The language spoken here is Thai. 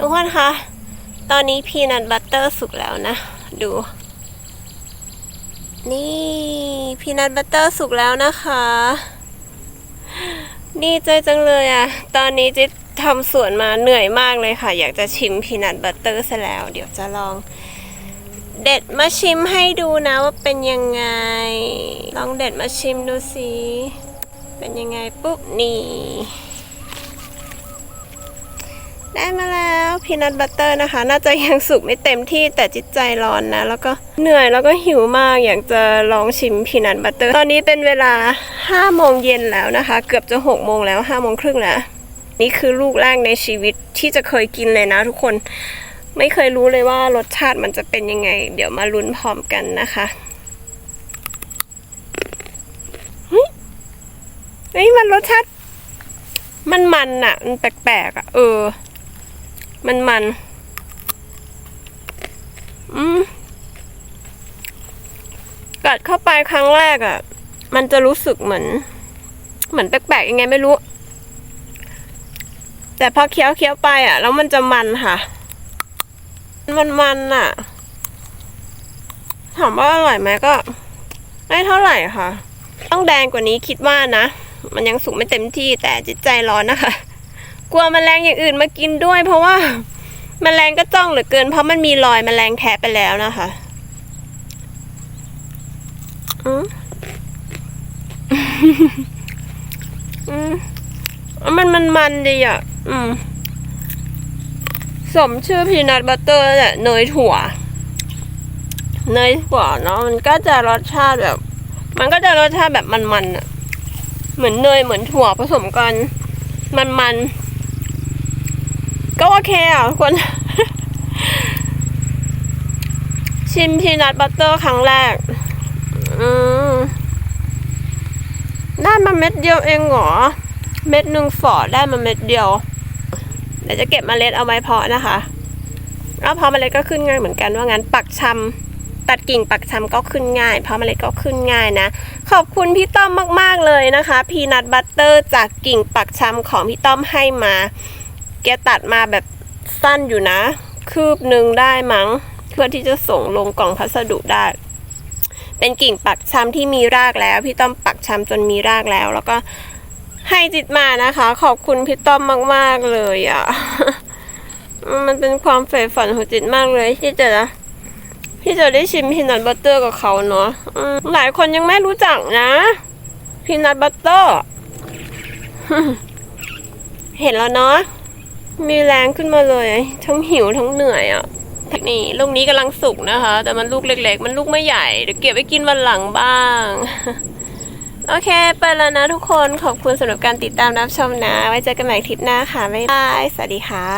ทุกคนคะ ตอนนี้พีนัทบัตเตอร์สุกแล้วนะ ดู นี่พีนัทบัตเตอร์สุกแล้วนะคะ ดีใจจังเลยอะ่ะ ตอนนี้เจะทำสวนมาเหนื่อยมากเลยค่ะ อยากจะชิมพีนัทบัตเตอร์ซะแล้ว เดี๋ยวจะลอง เด็ดมาชิมให้ดูนะว่าเป็นยังไง ลองเด็ดมาชิมดูสิ เป็นยังไงปุ๊บนี่ ได้มาแล้วพีนัทบัตเตอร์นะคะ น่าจะยังสุกไม่เต็มที่แต่จิตใจร้อนนะ แล้วก็เหนื่อยแล้วก็หิวมากอยากจะลองชิมพีนัทบัตเตอร์ ตอนนี้เป็นเวลา5โมงเย็นแล้วนะคะ เกือบจะ6โมงแล้ว5โมงครึ่งแล้ว นี่คือลูกแรกในชีวิตที่จะเคยกินเลยนะทุกคนไม่เคยรู้เลยว่ารสชาติมันจะเป็นยังไง เดี๋ยวมาลุ้นพร้อมกันนะคะเฮ้ยมันรสชาติมันมันอะมันแปลกๆอะเออ มันมัน อืม กัดเข้าไปครั้งแรกอะ่ะ มันจะรู้สึกเหมือน เหมือนแปลกๆยังไงไม่รู้ แต่พอเคี้ยวเคี้ยวๆไปอะ่ะ แล้วมันจะมันค่ะ มันมันอะ ถามว่าอร่อยไหมก็ไม่เท่าไหร่ค่ะ ต้องแดงกว่านี้คิดว่านะ มันยังสุกไม่เต็มที่แต่จิตใจร้อนนะคะ กลัวแมลงอย่างอื่นมากินด้วย เพราะว่าแมลงก็จ้องเหลือเกิน เพราะมันมีรอยแมลงแทะไปแล้วนะคะอืมอืมมันมันมันดีอะ อืม สมชื่อพีนัทบัตเตอร์แหละเนยถั่ว เนยถั่วเนาะมันก็จะรสชาติแบบ มันก็จะรสชาติแบบมันๆอะ เหมือนเนยเหมือนถั่วผสมกัน มันๆ ก็โอเคอะคน ชิมพีนัทบัตเตอร์ครั้งแรก อืมได้มาเม็ดเดียวเองเหรอ เม็ดหนึ่งฝอได้มาเม็ดเดียว เดี๋ยวจะเก็บเมล็ดเอาไว้เพาะนะคะแล้วเพาะเมล็ดก็ขึ้นง่ายเหมือนกันว่างั้นปักชำตัดกิ่งปักชำก็ขึ้นง่าย เพราะเมล็ดก็ขึ้นง่ายนะ ขอบคุณพี่ต้อมมาก ๆ เลยนะคะ พีนัทบัตเตอร์จากกิ่งปักชำของพี่ต้อมให้มา แกตัดมาแบบสั้นอยู่นะ คืบหนึ่งได้มั้ง เพื่อที่จะส่งลงกล่องพัสดุได้ เป็นกิ่งปักชำที่มีรากแล้ว พี่ต้อมปักชำจนมีรากแล้ว แล้วก็ให้จิตมานะคะ ขอบคุณพี่ต้อมมาก ๆ เลยอะ มันเป็นความใฝ่ฝันของจิตมากเลยที่จะที่จะได้ชิมพีนัทบัตเตอร์กับเขาเนาะหลายคนยังไม่รู้จักนะพีนัทบัตเตอร์ เห็นแล้วเนาะ มีแรงขึ้นมาเลย ทั้งหิวทั้งเหนื่อยอะนี่ลูกนี้กำลังสุกนะคะ แต่มันลูกเล็ก ๆ มันลูกไม่ใหญ่เดี๋ยวเก็บไว้กินวันหลังบ้าง โอเค ไปแล้วนะทุกคนขอบคุณสำหรับการติดตามรับชมนะ ไว้เจอกันใหม่คลิปหน้าค่ะ บ๊ายบาย สวัสดีค่ะ